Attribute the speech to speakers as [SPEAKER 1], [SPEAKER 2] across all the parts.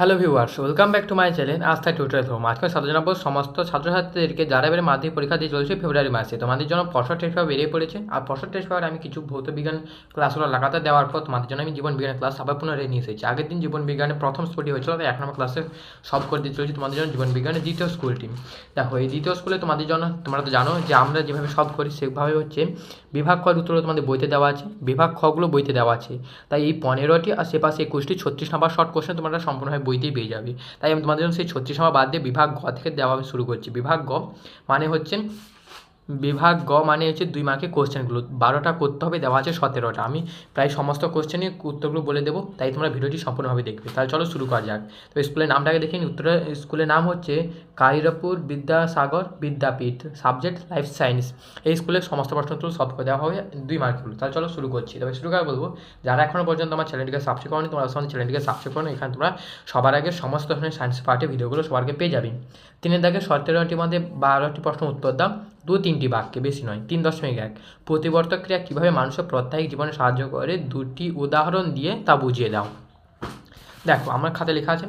[SPEAKER 1] Hello viewers welcome back to my channel Astha tutorial home আজকে সাথে জানাব সমস্ত ছাত্রছাত্রীদেরকে যারা এবারে মাধ্যমিক পরীক্ষা দিয়ে চলছে ফেব্রুয়ারি মাসে। তোমাদের জন্য পশর টেস্ট পেপার বেরিয়ে পড়েছে। আর পশর টেস্ট পেপার আমি কিছু ভৌত বিজ্ঞান ক্লাসগুলো লাগাতার দেওয়ার পর তোমাদের জন্য আমি জীবন বিজ্ঞানের ক্লাস আবার পুনরায় নিয়ে এসেছি। আগের দিন জীবন বিজ্ঞানে প্রথম স্কুলটি হয়েছিল, তাই নম্বর ক্লাসে সব করে দিয়ে চলেছি তোমাদের জন্য জীবন বিজ্ঞানের দ্বিতীয় স্কুলটি দেখো, এই দ্বিতীয় স্কুলে তোমাদের জন্য, তোমরা তো জানো যে আমরা যেভাবে সব করি, সেভাবে হচ্ছে বিভাগ ক উত্তরগুলো তোমাদের বইতে দেওয়া আছে, বিভাগ খগুলো বইতে দেওয়া আছে। তাই এই পনেরোটি আর সেপাশে একুশটি, ছত্রিশ নাম্বার শর্ট কোশ্চেন তোমরা সম্পূর্ণভাবে বইতেই পেয়ে যাবে। তাই আমি তোমাদের জন্য সেই ছত্রিশ সভা বাদ দিয়ে বিভাগ ঘ থেকে দেওয়া আমি শুরু করছি। বিভাগ ঘ মানে হচ্ছে বিভাগ গ মানে হচ্ছে দুই মার্কের কোশ্চেনগুলো বারোটা করতে হবে, দেওয়া আছে সতেরোটা। আমি প্রায় সমস্ত কোশ্চেনের উত্তরগুলো বলে দেবো, তাই তোমরা ভিডিওটি সম্পূর্ণভাবে দেখবে। তাহলে চলো শুরু করা যাক। তো স্কুলের নামটাকে দেখে উত্তর স্কুলের নাম হচ্ছে Kalirapur Vidyasagar Vidyapith subject life science এই স্কুলের সমস্ত প্রশ্নোত্তর সব করে দেওয়া হবে দুই মার্কগুলো তাহলে চলো শুরু করছি। তবে শুরু করে বলব, যারা এখনও পর্যন্ত আমার চ্যানেলটিকে সাবস্ক্রাইব করনি, তোমরা সঙ্গে চ্যানেলটিকে সাবস্ক্রাইব করো। এখানে তোমরা সবার আগে সমস্ত ধরনের সায়েন্স পার্টের ভিডিওগুলো সবার আগে পেয়ে যাবে। তিনের দাগে সতেরোটির মধ্যে বারোটি প্রশ্ন উত্তর দাও। দু তিনটি বাক্যে বেশি নয়, তিন দশমিক এক। প্রতিবর্তক ক্রিয়া কীভাবে মানুষের প্রত্যাহিক জীবনে সাহায্য করে? দুটি উদাহরণ দিয়ে তা বুঝিয়ে দাও। দেখো, আমার খাতে লেখা আছে,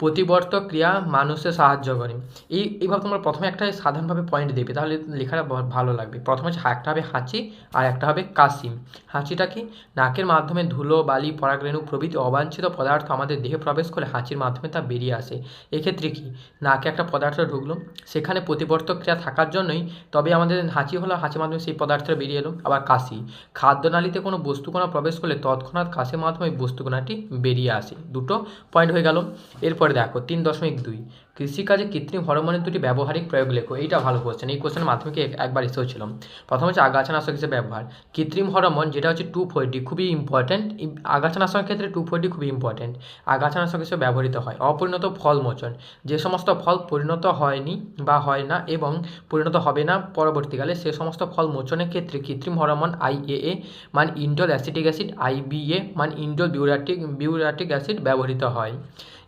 [SPEAKER 1] প্রতিবর্তক ক্রিয়া মানুষের সাহায্য করে। এই, এইভাবে তোমরা প্রথমে একটা সাধারণভাবে পয়েন্ট দেবে তাহলে লেখাটা ভালো লাগবে। প্রথমে হচ্ছে, একটা হবে হাঁচি, আর একটা হবে কাশি হাঁচিটা কি? নাকের মাধ্যমে ধুলো, বালি, পরাগরেণু প্রভৃতি অবাঞ্ছিত পদার্থ আমাদের দেহে প্রবেশ করে হাঁচির মাধ্যমে তা বেরিয়ে আসে। এক্ষেত্রে কি? নাকে একটা পদার্থ ঢুকলো, সেখানে প্রতিবর্তক ক্রিয়া থাকার জন্যই তবে আমাদের হাঁচি হলো, হাঁচির মাধ্যমে সেই পদার্থটা বেরিয়ে এলো। আবার কাশি, খাদ্যনালীতে কোনো বস্তুকণা প্রবেশ করলে তৎক্ষণাৎ কাশির মাধ্যমে ওই বস্তুকণাটি বেরিয়ে আসে। দুটো পয়েন্ট হয়ে গেল। এরপরে দেখো তিন দশমিক দুই। কৃষিকাজে কৃত্রিম হরমোনের দুটি ব্যবহারিক প্রয়োগ লেখো। এইটা ভালো কোশ্চেন এই কোশ্চেন মাধ্যমিকে এক- একবার এসেছিল প্রথম হচ্ছে আগাছানাশক হিসেবে ব্যবহার? কৃত্রিম হরমোন, যেটা হচ্ছে টু ফোরটি খুবই ইম্পর্ট্যান্ট আগাছানাশকের ক্ষেত্রে টু ফোরটি খুবই ইম্পর্ট্যান্ট আগাছানাশক হিসেবে ব্যবহৃত হয়। অপরিণত ফল মোচন। যে সমস্ত ফল পরিণত হয়নি বা হয় না এবং পরিণত হবে না পরবর্তীকালে, সে সমস্ত ফল মোচনের ক্ষেত্রে কৃত্রিম হরমোন আইএএ মান ইন্ডোল অ্যাসিটিক অ্যাসিড আইবিএ মান ইন্ডোল বিউরাটিক বিউরাটিক অ্যাসিড ব্যবহৃত হয়।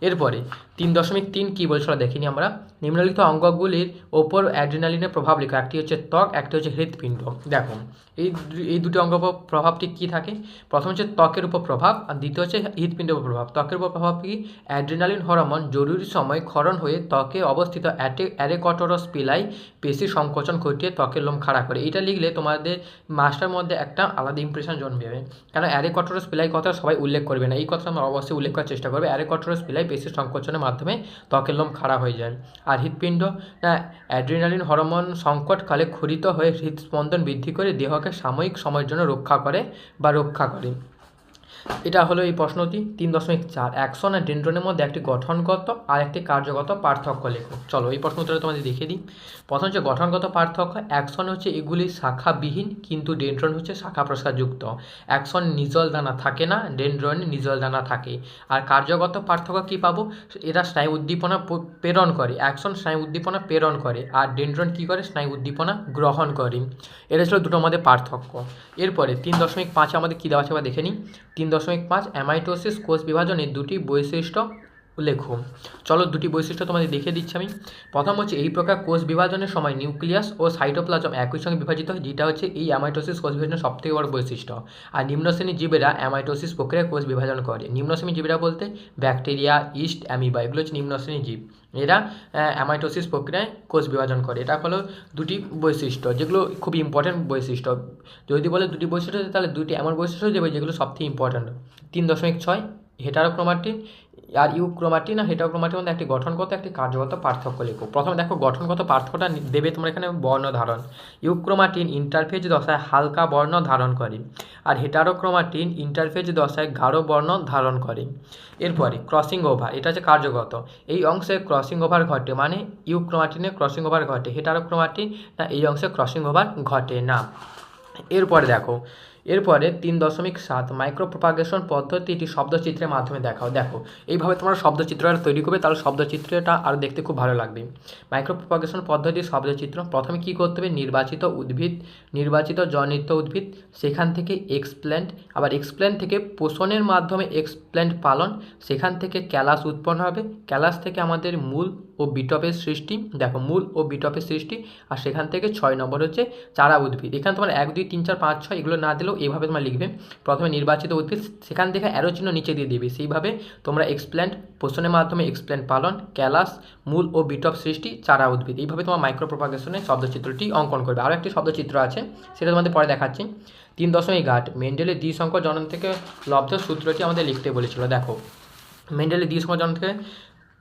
[SPEAKER 1] এরপরে তিন দশমিক তিন কী বলছিল দেখিনি আমরা? নিম্নলিখিত অঙ্গগুলির ওপর অ্যাড্রিনালিনের প্রভাব লেখা। একটি হচ্ছে ত্বক, একটি হচ্ছে হৃৎপিণ্ড। দেখো এই এই দুটি অঙ্গ প্রভাবটি কী থাকে? প্রথম হচ্ছে ত্বকের উপর প্রভাব আর দ্বিতীয় হচ্ছে হৃৎপিণ্ডের উপর প্রভাব। ত্বকের উপর প্রভাব কি? অ্যাড্রিনালিন হরমোন জরুরি সময় ক্ষরণ হয়ে ত্বকে অবস্থিত অ্যাটে অ্যারেকটরস পিলাই পেশি সংকোচন ঘটিয়ে ত্বকের লোম খাড়া করে। এটা লিখলে তোমাদের মাস্টার মধ্যে একটা আলাদা ইমপ্রেশন জন্মাবে কেন অ্যারেকটরস পিলাই কথা সবাই উল্লেখ করবে না। এই কথা আমরা অবশ্যই উল্লেখ করার চেষ্টা করবে। অ্যারেকটরস পিলাই পেশি সংকোচনের মাধ্যমে ত্বকের লোম খাড়া হয়ে যায়। আর হৃৎপিণ্ড না অ্যাড্রিনালিন হরমোন সংকটকালে ক্ষরিত হয়ে হৃদস্পন্দন বৃদ্ধি করে দেহকে সাময়িক সময়ের জন্য রক্ষা করে বা রক্ষা করে। এটা হলো এই প্রশ্নটি। তিন দশমিক চার, অ্যাকশন আর ডেন্ড্রনের মধ্যে একটি গঠনগত আর একটি কার্যগত পার্থক্য লেখো। চলো, এই প্রশ্ন উত্তরে তোমাদের দেখিয়ে দিই। প্রথম হচ্ছে গঠনগত পার্থক্য, অ্যাকশন হচ্ছে এগুলি শাখাবিহীন, কিন্তু ডেন্ড্রন হচ্ছে শাখা প্রসারযুক্ত। অ্যাকশন নিজল দানা থাকে না, ডেন্ড্রনে নিজল দানা থাকে। আর কার্যগত পার্থক্য কী পাবো? এরা স্নায়ু উদ্দীপনা প্রেরণ করে। অ্যাকশন স্নায়ু উদ্দীপনা প্রেরণ করে, আর ডেন্ড্রন কী করে? স্নায়ু উদ্দীপনা গ্রহণ করে। এটা ছিল দুটো আমাদের পার্থক্য। এরপরে তিন দশমিক পাঁচে আমাদের কী দেওয়া আছে? আবার দেখে নিই। তিন দশমিক পাঁচ অ্যামাইটোসিস কোষ বিভাজনের দুটি বৈশিষ্ট্য লেখো চলো দুটি বৈশিষ্ট্য তোমাদের দেখিয়ে দিচ্ছি আমি। প্রথম হচ্ছে এই প্রকার কোষ বিভাজনের সময় নিউক্লিয়াস ও সাইটোপ্লাজম একই সঙ্গে বিভাজিত হয়, যেটা হচ্ছে এই অ্যামাইটোসিস কোষ বিভাজনের সবথেকে বড় বৈশিষ্ট্য। আর নিম্ন শ্রেণির জীবেরা অ্যামাইটোসিস প্রক্রিয়ায় কোষ বিভাজন করে। নিম্ন শ্রেণির জীবেরা বলতে ব্যাকটেরিয়া ইস্ট অ্যামিবা এগুলো হচ্ছে নিম্ন শ্রেণির জীব। এরা অ্যামাইটোসিস প্রক্রিয়ায় কোষ বিভাজন করে। এটা হলো দুটি বৈশিষ্ট্য, যেগুলো খুব ইম্পর্ট্যান্ট বৈশিষ্ট্য। যদি বলে দুটি বৈশিষ্ট্য, তাহলে দুটি এমন বৈশিষ্ট্য দেবে যেগুলো সবথেকে ইম্পর্ট্যান্ট তিন দশমিক ছয় হেটারোক্রোমাটিন আর ইউক্রোমাটিন আর হেটারোক্রোমাটির মধ্যে একটি গঠনগত, একটি কার্যগত পার্থক্য লেখো। প্রথমে দেখো, গঠনগত পার্থক্যটা দেবে তোমার এখানে বর্ণ ধারণ। ইউক্রোমাটিন ইন্টারফেজ দশায় হালকা বর্ণ ধারণ করে আর হেটারোক্রোমাটিন ইন্টারফেজ দশায় গাঢ় বর্ণ ধারণ করে। এরপরে ক্রসিং ওভার এটা হচ্ছে কার্যগত। এই অংশে ক্রসিং ওভার ঘটে মানে ইউক্রোমাটিনে ক্রসিং ওভার ঘটে। হেটারোক্রোমাটিন না, এই অংশে ক্রসিং ওভার ঘটে না। এরপরে দেখো এরপরে তিন দশমিক সাত মাইক্রো প্রপাগেশন পদ্ধতিটি শব্দচিত্রের মাধ্যমে দেখাও। দেখো, এইভাবে তোমরা শব্দচিত্রটা তৈরি করবে, তাহলে শব্দচিত্রটা আরও দেখতে খুব ভালো লাগবে। মাইক্রো প্রপাগেশন পদ্ধতির শব্দচিত্র, প্রথমে কী করতে হবে? নির্বাচিত উদ্ভিদ, নির্বাচিত জনিত উদ্ভিদ, সেখান থেকে এক্সপ্ল্যান্ট আবার এক্সপ্ল্যান্ট থেকে পোষণের মাধ্যমে এক্সপ্ল্যান্ট পালন, সেখান থেকে ক্যালাস উৎপন্ন হবে। ক্যালাস থেকে আমাদের মূল ও বিটপের সৃষ্টি, দেখো মূল ও বিটপের সৃষ্টি, আর সেখান থেকে ছয় নম্বর হচ্ছে চারা উদ্ভিদ। এখানে তোমার এক, দুই, তিন, চার, পাঁচ, ছয়, এগুলো না দিলেও এইভাবে তোমরা লিখবে। প্রথমে নির্বাচিত উদ্ভিদ, সেখান থেকে অ্যারো চিহ্ন নিচে দিয়ে দিবে। সেইভাবে তোমরা এক্সপ্ল্যান্ট পোষণের মাধ্যমে এক্সপ্ল্যান্ট পালন ক্যালাস মূল ও বিটপ সৃষ্টি, চারা উদ্ভিদ। এইভাবে তোমার মাইক্রো প্রপাগেশনের শব্দচিত্রটি অঙ্কন করবে। আরও একটি শব্দচিত্র আছে, সেটা তোমাদের পরে দেখাচ্ছি। তিন দশমিক আট মেন্ডেলের দ্বিসংখ্য জনন থেকে লব্ধ সূত্রটি আমাদের লিখতে বলেছিল। দেখো মেন্ডেলের দ্বিসংখ্য জনন থেকে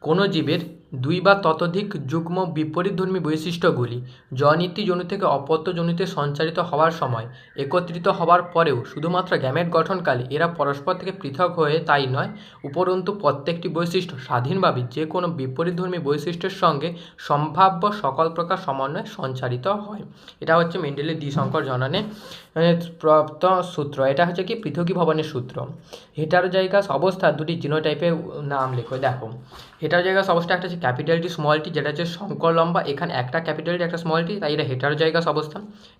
[SPEAKER 1] কোনো জীবের দুই বা ততোধিক যুগ্ম বিপরীতধর্মী বৈশিষ্ট্যগুলি জনীতি জনু থেকে অপত্য জনুতে সঞ্চারিত হওয়ার সময়, একত্রিত হওয়ার পরেও শুধুমাত্র গ্যামেট গঠনকালে এরা পরস্পর থেকে পৃথক হয়ে তাই নয়, উপরন্তু প্রত্যেকটি বৈশিষ্ট্য স্বাধীনভাবে যে কোনো বিপরীতধর্মী বৈশিষ্ট্যের সঙ্গে সম্ভাব্য সকল প্রকার সমন্বয়ে সঞ্চারিত হয়। এটা হচ্ছে মেন্ডেলের দ্বিসংকর জননে প্রাপ্ত সূত্র। এটা হচ্ছে কি? পৃথকী ভবনের সূত্র। হেটারোজাইগাস অবস্থা দুটি জিনোটাইপের নাম লেখো। দেখো, হেটারোজাইগাস অবস্থা একটা ক্যাপিটাল টি স্মল টি, যেটা হচ্ছে শঙ্কর লম্বা, এখানে একটা ক্যাপিটাল একটা স্মল টি, তাই এটা হেটারোজাইগাস অবস্থা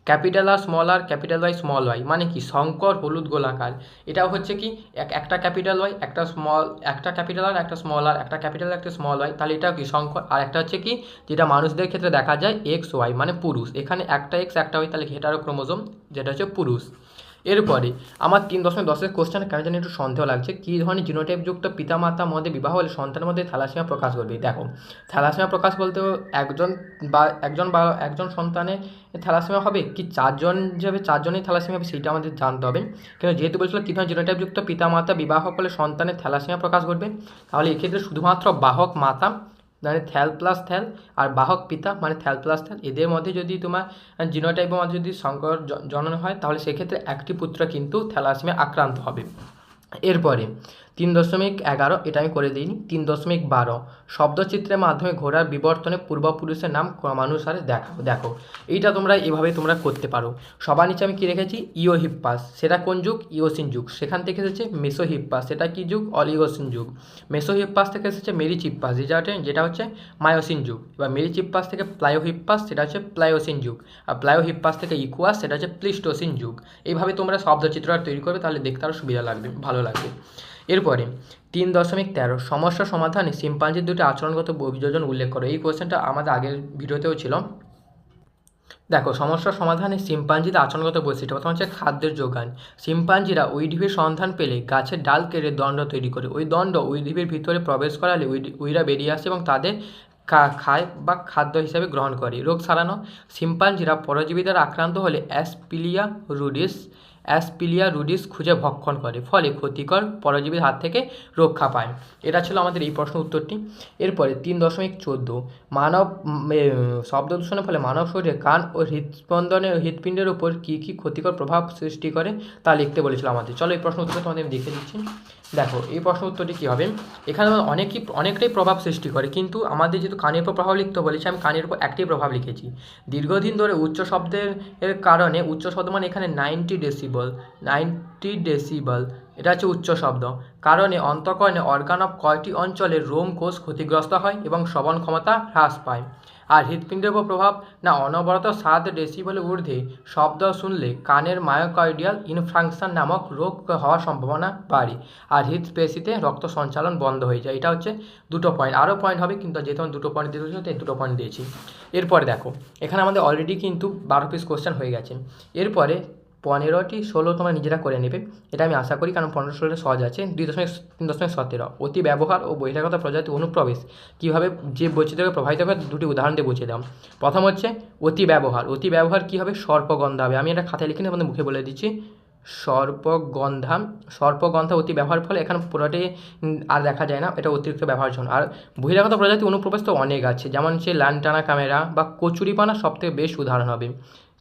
[SPEAKER 1] capital R small R capital Y small Y মানে কি? শঙ্কর হলুদ গোলাকার। এটাও হচ্ছে কি? এক, একটা ক্যাপিটাল ওয়াই একটা স্মল একটা ক্যাপিটাল আর, একটা স্মল আর, একটা ক্যাপিটাল একটা স্মল ওয়াই তাহলে এটাও কি শঙ্কর? আর একটা হচ্ছে কি? যেটা মানুষদের ক্ষেত্রে দেখা যায় এক্স ওয়াই মানে পুরুষ। এখানে একটা এক্স একটা ওয়াই তাহলে হেটারো ক্রোমোজোম যেটা হচ্ছে পুরুষ। এরপরে, আমার তিন দশমিক দশের কোশ্চেন কেন জানি একটু সন্দেহ লাগছে, কী ধরনের জিনোটাইপযুক্ত পিতামাতা মধ্যে বিবাহ হলে সন্তানের মধ্যে থ্যালাসিমা প্রকাশ করবে? দেখো থ্যালাসিমা প্রকাশ বলতে একজন বা একজন বা, একজন সন্তানে থ্যালাসিমা হবে? কি চারজন যাবে? চারজনই থ্যালাসিমা হবে সেইটা আমাদের জানতে হবে। কিন্তু যেহেতু বলছিল কী ধরনের জিনোটাইপযুক্ত পিতামাতা বিবাহ করলে সন্তানের থ্যালাসিমা প্রকাশ করবে? তাহলে এক্ষেত্রে শুধুমাত্র বাহক মাতা মানে থ্যাল প্লাস থ্যাল আর বাহক পিতা মানে থ্যাল প্লাস থ্যাল এদের মধ্যে যদি তোমার জিনোটাইপের মধ্যে যদি সংকর জনন হয়, তাহলে সেক্ষেত্রে একটি পুত্র কিন্তু থ্যালাসিমে আক্রান্ত হবে। এরপরে তিন দশমিক এগারো এটা আমি করে দিইনি তিন দশমিক বারো। শব্দচিত্রের মাধ্যমে ঘোড়ার বিবর্তনে পূর্বপুরুষের নাম ক্রমানুসারে দেখাও, দেখো। এইটা তোমরা এভাবে তোমরা করতে পারো। সবার নিচে আমি কী রেখেছি? ইও হিপ্পাস সেটা কোন যুগ? ইওসিন যুগ। সেখান থেকে এসেছে মেসো হিপ্পাস সেটা কী যুগ? অলিগোসিন যুগ। মেসো হিপ্পাস থেকে এসেছে মেরিচিপ্পাস। যেটা যেটা হচ্ছে মায়োসিন যুগ। এবার মেরিচিপ্পাস থেকে প্লায়োহিপ্পাস সেটা হচ্ছে প্লায়োসিন যুগ। আর প্লায়োহিপ্পাস থেকে ইকুয়াস, সেটা হচ্ছে প্লিস্টোসিন যুগ। এইভাবে তোমরা শব্দচিত্রটা তৈরি করবে, তাহলে দেখতে আরও সুবিধা লাগবে, ভালো লাগবে। এরপরে, তিন দশমিক তেরো, সমস্যা সমাধানে শিম্পাঞ্জির দুটি আচরণগত অভিযোজন উল্লেখ করো। এই কোয়েশ্চেনটা আমাদের আগের ভিডিওতেও ছিল। দেখো সমস্যার সমাধানে শিম্পাঞ্জিতে আচরণগত বৈশিষ্ট্য, প্রথম হচ্ছে খাদ্যের যোগান। শিম্পাঞ্জিরা উইডিভের সন্ধান পেলে গাছের ডাল কেড়ে দণ্ড তৈরি করে। ওই দণ্ড উইডিভের ভিতরে প্রবেশ করালে উইরা বেরিয়ে আসে এবং তাদের খায় বা খাদ্য হিসাবে গ্রহণ করে। রোগ সারানো, শিম্পাঞ্জিরা পরজীবী দ্বারা আক্রান্ত হলে অ্যাসপিলিয়া রুডিস অ্যাসপিলিয়া রুডিস খুঁজে ভক্ষণ করে, ফলে ক্ষতিকর পরজীবীর হাত থেকে রক্ষা পায়। এটা ছিল আমাদের এই প্রশ্ন উত্তরটি। এরপরে তিন দশমিক চোদ্দ, মানব শব্দ দূষণের ফলে মানব শরীরে কান ও হৃদস্পন্দনে হৃদপিণ্ডের উপর কী কী ক্ষতিকর প্রভাব সৃষ্টি করে তা লিখতে বলেছিল আমাদের। চলো এই প্রশ্ন উত্তর তোমাদের আমি দেখে দিচ্ছি দেখো, এই প্রশ্ন উত্তরটি কী হবে? এখানে অনেকই, অনেকটাই প্রভাব সৃষ্টি করে, কিন্তু আমাদের যেহেতু কানের উপর প্রভাব লিখতে বলেছি, আমি কানের উপর একটি প্রভাব লিখেছি। দীর্ঘদিন ধরে উচ্চ শব্দের কারণে, উচ্চ শব্দ মানে এখানে নাইনটি ডেসিবল নাইনটি ডেসিবল এটা হচ্ছে উচ্চ শব্দ। কারণে অন্তঃকরণে অর্গান অফ কয়টি অঞ্চলে রোম কোষ ক্ষতিগ্রস্ত হয় এবং শ্রবণ ক্ষমতা হ্রাস পায়? আর হৃৎপিণ্ডের উপর প্রভাব? না, অনবরত সাত ডেসিবলের ঊর্ধ্বে শব্দ শুনলে কানের মায়োকার্ডিয়াল ইনফ্রাকশন নামক রোগ হওয়ার সম্ভাবনা বাড়ে আর হৃদপেশিতে রক্ত সঞ্চালন বন্ধ হয়ে যায়। এটা হচ্ছে দুটো পয়েন্ট আরও পয়েন্ট হবে, কিন্তু যেহেতু আমি দুটো পয়েন্ট দিতে তাই দুটো পয়েন্ট দিয়েছি। এরপরে দেখো, এখানে আমাদের অলরেডি কিন্তু বারো পিস কোশ্চেন হয়ে গেছে। এরপরে পনেরোটি ষোলো তোমরা নিজেরা করে নেবে। এটা আমি আশা করি, কারণ পনেরো ষোলোটা সহজ আছে। দুই দশমিক তিন দশমিক সতেরো। অতি ব্যবহার ও বহিরাগত প্রজাতি অনুপ্রবেশ। কীভাবে যে বৈচিত্র্যকে প্রভাবিত করে, দুটি উদাহরণ দিয়ে বুঝিয়ে দাও। প্রথম হচ্ছে, অতি ব্যবহার। অতি ব্যবহার কী হবে? সর্পগন্ধা হবে। আমি এটা খাতায় লিখে নিয়ে মুখে বলে দিচ্ছি। সর্পগন্ধা সর্পগন্ধা অতি ব্যবহার ফলে এখানে পুরোটি আর দেখা যায় না। এটা অতিরিক্ত ব্যবহারের জন্য আর বহিরাগত প্রজাতি অনুপ্রবেশ তো অনেক আছে। যেমন হচ্ছে ল্যান্টানা ক্যামেরা বা কচুরিপানা সব থেকে বেশ উদাহরণ হবে।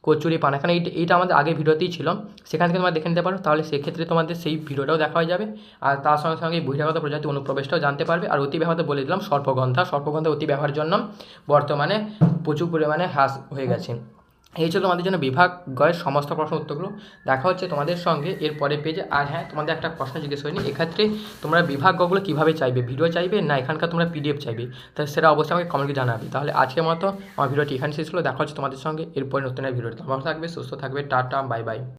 [SPEAKER 1] কচুরিপানা এখানে এইটা এইটা আমাদের আগে ভিডিওতেই ছিল। সেখান থেকে তোমরা দেখে নিতে পারো। তাহলে সেক্ষেত্রে তোমাদের সেই ভিডিওটাও দেখা হয়ে যাবে। আর তার সঙ্গে সঙ্গে বহিরাগত প্রজাতি অনুপ্রবেশটাও জানতে পারবে। আর অতি ব্যবহার বলে দিলাম সর্পগন্ধা। সর্পগন্ধা অতি ব্যবহারের জন্য বর্তমানে প্রচুর পরিমাণে হ্রাস হয়ে গেছে। এই ছিল তোমাদের জন্য বিভাগ গয়ের সমস্ত প্রশ্ন উত্তরগুলো। দেখা হচ্ছে তোমাদের সঙ্গে এর পরে পেজে আর হ্যাঁ তোমাদের একটা প্রশ্ন জিজ্ঞেস হয়নি এক্ষেত্রে তোমরা বিভাগ গগুলো কীভাবে চাইবে? ভিডিও চাইবে না এখানকার তোমরা পিডিএফ চাইবে? তাহলে সেটা অবশ্যই আমাকে কমেন্টে জানাবে। তাহলে আজকের মতো আমার ভিডিওটি এখানে শেষ হলো। দেখা হচ্ছে তোমাদের সঙ্গে এরপরে নতুন ভিডিওটি ভালো থাকবে, সুস্থ থাকবে। Tata bye bye